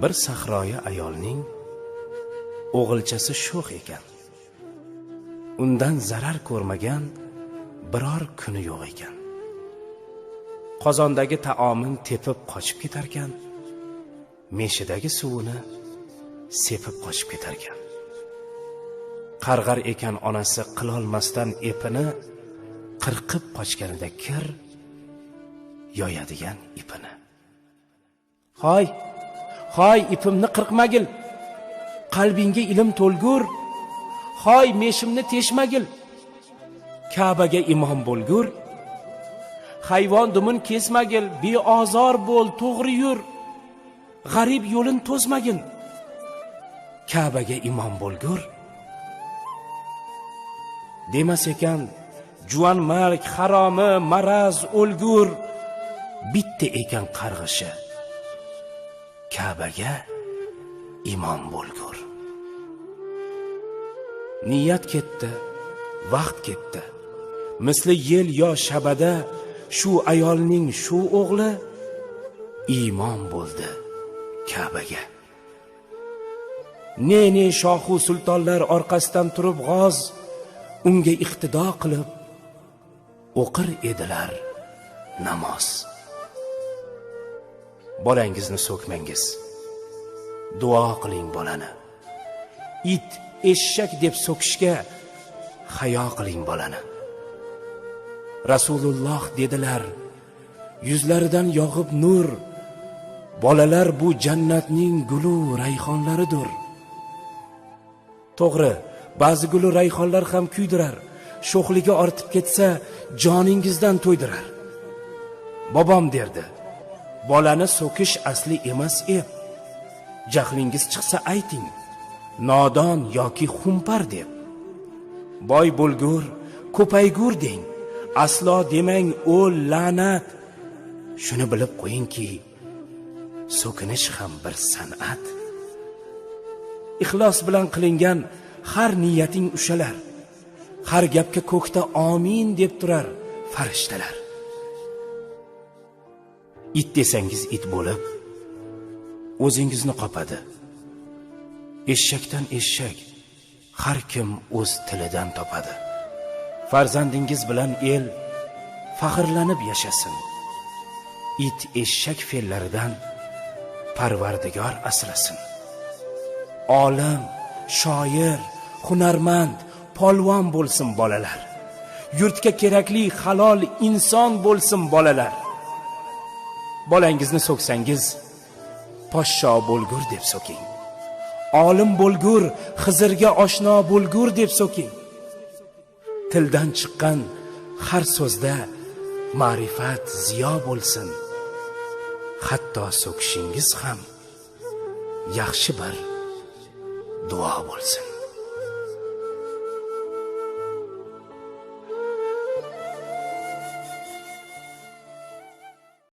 bir sahroyi ayolning o'g'ilchasi sho'x ekan. Undan zarar ko'rmagan biror kuni yo'q ekan. Qozondagi taomin tepib qochib ketarkan meshidagi suvini sepib qochib ketarkan. Qarg'ar ekan onasi qilolmasdan epini qirqib qochganida kir yoyadigan ipini. Hoy hoy ipimni qirqmagil. Qalbingga ilm to'lgur. Hoy meshimni teshmagil. Kabaga imom bo'lgur. Hayvon dumin kesmagil. Beozor bo'l to'g'ri yur. G'arib yo'lin to'smagin kabaga imom bo'lgur. Demas ekan juvonmarg haromi maraz o'lgur. Bitta ekan qarg'ishi. Kabaga imom bo'lgur. Niyat ketdi vaqt ketdi. Misli yel yo shabada shu ayolning shu o'g'li imom bo'ldi kabaga. Ne ne shohu sultonlar orqasidan turib g'oz unga iqtido qilib o'qir edilar namoz. Bolangizni so'kmangiz. Duo qiling bolani. It eshak deb so'kishga hayo qiling bolani. Rasululloh dedilar yuzlaridan yog'ib nur bolalar bu jannatning gulu rayhonlaridir to'g'ri ba'zi gulu rayhonlar ham kuydirar sho'xligi ortib ketsa joningizdan to'ydirar. Bobom derdi bolani so'kish asli emas ep jahlingiz chiqsa ayting. Nodon yoki xumpar deb. Boy bo'lgur ko'paygur deng. Aslo demang o la'nat. Shuni bilib qo'yingki so'kinish ham bir san'at. Ixlos bilan qilingan har niyating ushalar. Har gapga ko'kda omin deb turar farishtalar. İt desangiz it bo'lib o'zingizni qopadi. Eshakdan eshak har kim o'z tilidan topadi. Farzandingiz bilan el faxrlanib yashasin. İt eshak fe'llaridan parvardigor asrasin. Olim shoir hunarmand polvon bo'lsin bolalar. Yurtga kerakli halol inson bo'lsin bolalar bolangizni so'ksangiz poshsho bo'lgur deb so'king. Olim bo'lgur xizrga oshno bo'lgur deb so'king. Tildan chiqqan har so'zda ma'rifat ziyo bo'lsin. Hatto so'kishingiz ham yaxshi bir duo bo'lsin.